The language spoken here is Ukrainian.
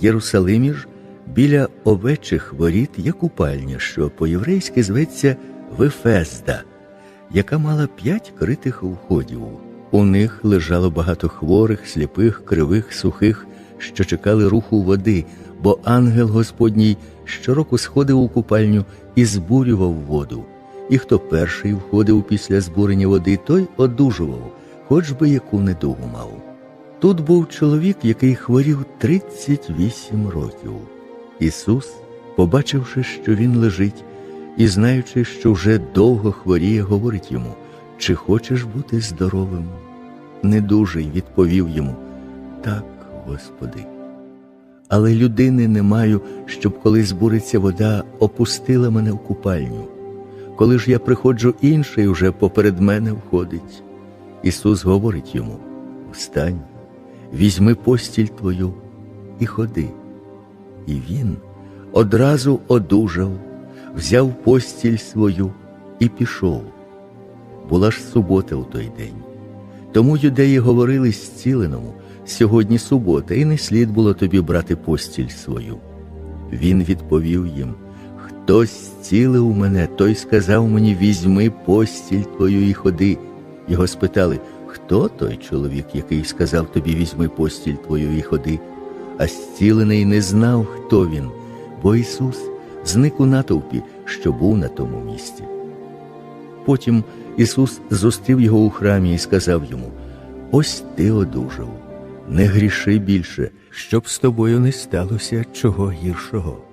В Єрусалимі ж біля овечих воріт є купальня, що по-єврейськи зветься Вифезда, яка мала п'ять критих входів. У них лежало багато хворих, сліпих, кривих, сухих, що чекали руху води, бо ангел Господній щороку сходив у купальню і збурював воду. І хто перший входив після збурення води, той одужував, хоч би яку недугу мав. Тут був чоловік, який хворів 38 років. Ісус, побачивши, що він лежить, і знаючи, що вже довго хворіє, говорить йому, чи хочеш бути здоровим? Недужий відповів йому, так, Господи. Але людини не маю, щоб коли збуриться вода, опустила мене в купальню. Коли ж я приходжу, інший уже поперед мене входить. Ісус говорить йому: Встань, візьми постіль твою і ходи. І він одразу одужав, взяв постіль свою і пішов. Була ж субота у той день. Тому юдеї говорили зціленому, сьогодні субота, і не слід було тобі брати постіль свою. Він відповів їм: Хтось зцілив мене, той сказав мені, візьми постіль твою і ходи. Його спитали, хто той чоловік, який сказав тобі, візьми постіль твою і ходи. А зцілений не знав, хто він, бо Ісус зник у натовпі, що був на тому місці. Потім Ісус зустрів його у храмі і сказав йому: Ось ти одужав, не гріши більше, щоб з тобою не сталося чого гіршого.